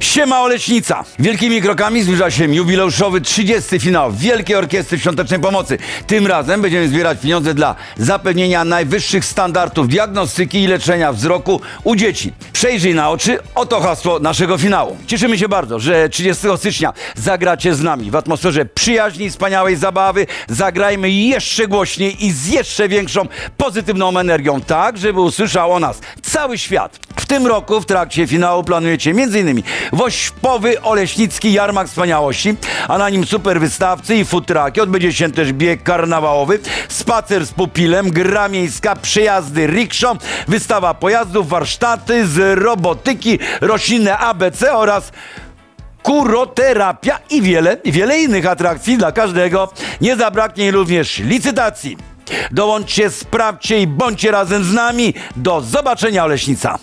Siema Oleśnica! Wielkimi krokami zbliża się jubileuszowy 30. finał Wielkiej Orkiestry Świątecznej Pomocy. Tym razem będziemy zbierać pieniądze dla zapewnienia najwyższych standardów diagnostyki i leczenia wzroku u dzieci. Przejrzyj na oczy, oto hasło naszego finału. Cieszymy się bardzo, że 30 stycznia zagracie z nami w atmosferze przyjaźni wspaniałej zabawy. Zagrajmy jeszcze głośniej i z jeszcze większą pozytywną energią, tak żeby usłyszał o nas cały świat. Tym roku w trakcie finału planujecie m.in. Wośpowy Oleśnicki Jarmark Wspaniałości, a na nim super wystawcy i futraki. Odbędzie się też bieg karnawałowy, spacer z pupilem, gra miejska, przejazdy rikszą, wystawa pojazdów, warsztaty z robotyki, roślinne ABC oraz kuroterapia i wiele, wiele innych atrakcji dla każdego. Nie zabraknie również licytacji. Dołączcie, sprawdźcie i bądźcie razem z nami. Do zobaczenia, Oleśnica!